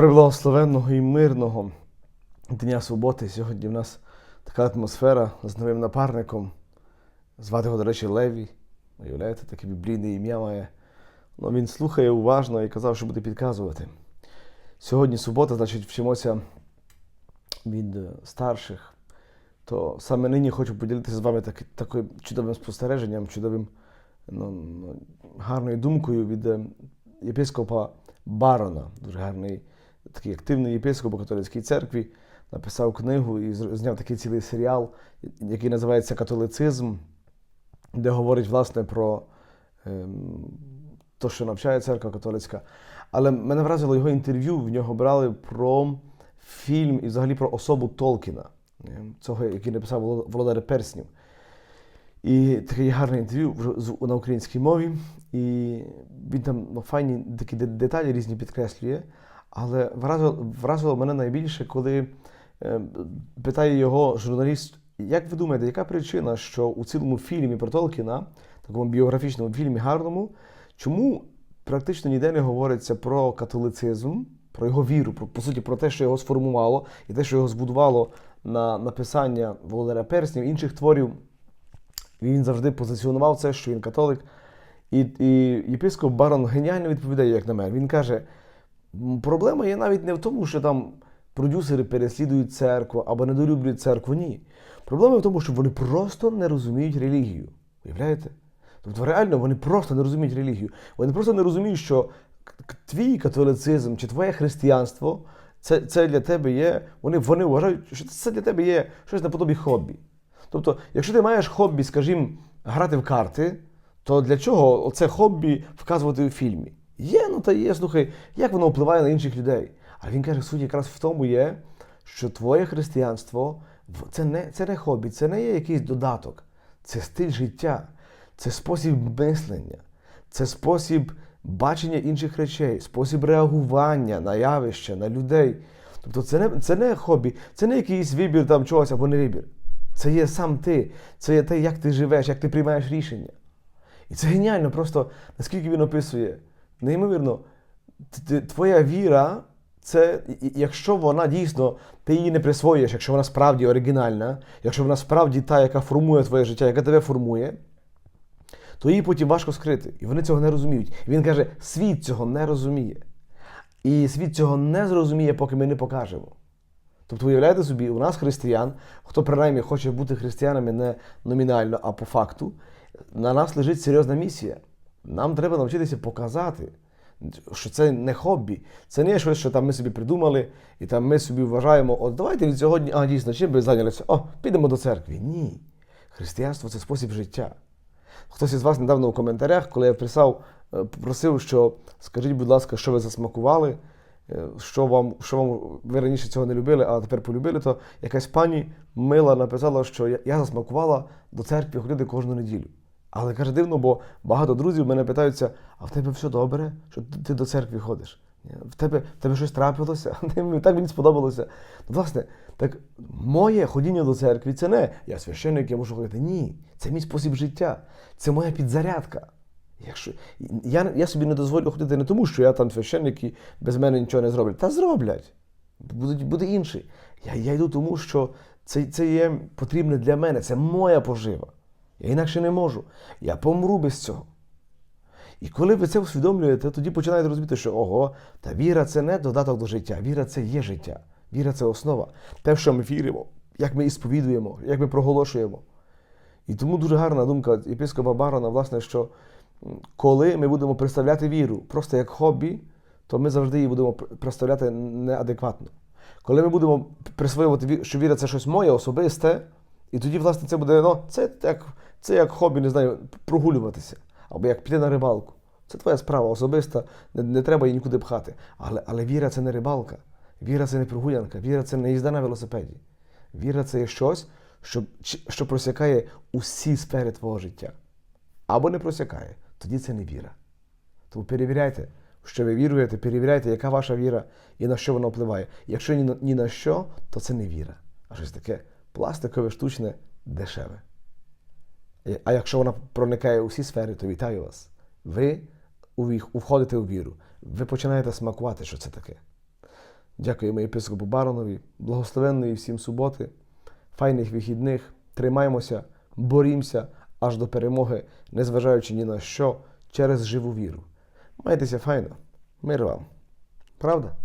Приблагословенного і мирного Дня Суботи. Сьогодні в нас така атмосфера з новим напарником. Звати його, до речі, Леві. Уявляєте, таке біблійне ім'я має. Ну, він слухає уважно і казав, що буде підказувати. Сьогодні субота, значить, вчимося від е, старших. То саме нині хочу поділитися з вами так, таким чудовим спостереженням, чудовим, ну, ну, гарною думкою від е, єпископа Барона, дуже гарний, такий активний єпископ у католицькій церкві, написав книгу і зняв такий цілий серіал, який називається Католицизм, де говорить власне про ем, те, що навчає церква католицька. Але мене вразило його інтерв'ю, в нього брали про фільм і взагалі про особу Толкіна, е, цього, який написав Воло- Володар Перснів. І таке гарне інтерв'ю на українській мові. І він там ну, файні такі деталі різні підкреслює. Але вразило, вразило мене найбільше, коли е, питає його журналіст, як ви думаєте, яка причина, що у цілому фільмі про Толкіна, такому біографічному фільмі гарному, чому практично ніде не говориться про католицизм, про його віру, про, по суті, про те, що його сформувало, і те, що його збудувало на написання Володаря Перснів, інших творів він завжди позиціонував це, що він католик. І, і єпископ Барон геніально відповідає, як на мене. Він каже: «М, проблема є навіть не в тому, що там продюсери переслідують церкву або недолюблюють церкву. Ні. Проблема в тому, що вони просто не розуміють релігію. Уявляєте? Тобто, реально, вони просто не розуміють релігію. Вони просто не розуміють, що твій католицизм чи твоє християнство це, це для тебе є. Вони, вони вважають, що це для тебе є щось наподобі хобі. Тобто, якщо ти маєш хобі, скажімо, грати в карти, то для чого це хобі вказувати у фільмі? Є, ну та є, слухай, як воно впливає на інших людей. А він каже, суть якраз в тому є, що твоє християнство це не, це не хобі, це не є якийсь додаток, це стиль життя, це спосіб мислення, це спосіб бачення інших речей, спосіб реагування на явища, на людей. Тобто це не, це не хобі, це не якийсь вибір там чогось або не вибір. Це є сам ти, це є те, як ти живеш, як ти приймаєш рішення. І це геніально, просто наскільки він описує. Неймовірно, твоя віра, це якщо вона дійсно, ти її не присвоїш, якщо вона справді оригінальна, якщо вона справді та, яка формує твоє життя, яка тебе формує, то її потім важко скрити. І вони цього не розуміють. І він каже, світ цього не розуміє. І світ цього не зрозуміє, поки ми не покажемо. Тобто, уявляєте собі, у нас християн, хто принаймні хоче бути християнами не номінально, а по факту, на нас лежить серйозна місія. Нам треба навчитися показати, що це не хобі, це не щось, що там ми собі придумали, і там ми собі вважаємо, от давайте від сьогодні, а дійсно, чим би зайнялися? О, підемо до церкви. Ні. Християнство це спосіб життя. Хтось із вас недавно у коментарях, коли я писав, е, просив, що скажіть, будь ласка, що ви засмакували, е, що вам, що вам ви раніше цього не любили, а тепер полюбили, то якась пані мила написала, що я, я засмакувала до церкви ходити кожну неділю. Але каже, дивно, бо багато друзів мене питаються: а в тебе все добре, що ти, до церкви ходиш? В тебе, в тебе щось трапилося? Так мені сподобалося. Ну, власне, так моє ходіння до церкви це не я священник, я мушу ходити. Ні, це мій спосіб життя, це моя підзарядка. Якщо я, я собі не дозволю ходити не тому, що я там священник і без мене нічого не зроблять. Та зроблять. Буде, буде інший. Я, я йду тому, що це, це є потрібне для мене, це моя пожива. Я інакше не можу. Я помру без цього. І коли ви це усвідомлюєте, тоді починаєте розуміти, що ого, та віра це не додаток до життя, віра це є життя. Віра це основа. Те, в що ми віримо, як ми і сповідуємо, як ми проголошуємо. І тому дуже гарна думка єпископа Барона, власне, що коли ми будемо представляти віру просто як хобі, то ми завжди її будемо представляти неадекватно. Коли ми будемо присвоювати, що віра це щось моє, особисте, і тоді, власне, це буде, ну, це як, це як хобі, не знаю, прогулюватися, або як піти на рибалку. Це твоя справа особиста, не, не треба її нікуди пхати. Але, але віра це не рибалка, віра це не прогулянка, віра це не їзда на велосипеді. Віра це є щось, що, що просякає усі сфери твого життя. Або не просякає, тоді це не віра. Тому перевіряйте, що ви віруєте, перевіряйте, яка ваша віра і на що вона впливає. Якщо ні на, ні на що, то це не віра, а щось таке пластикове, штучне, дешеве. А якщо вона проникає у всі сфери, то вітаю вас. Ви входите у віру. Ви починаєте смакувати, що це таке. Дякуємо єпископу Баронові, благословенної всім суботи, файних вихідних. Тримаємося, борімося аж до перемоги, незважаючи ні на що, через живу віру. Майтеся файно, мир вам. Правда?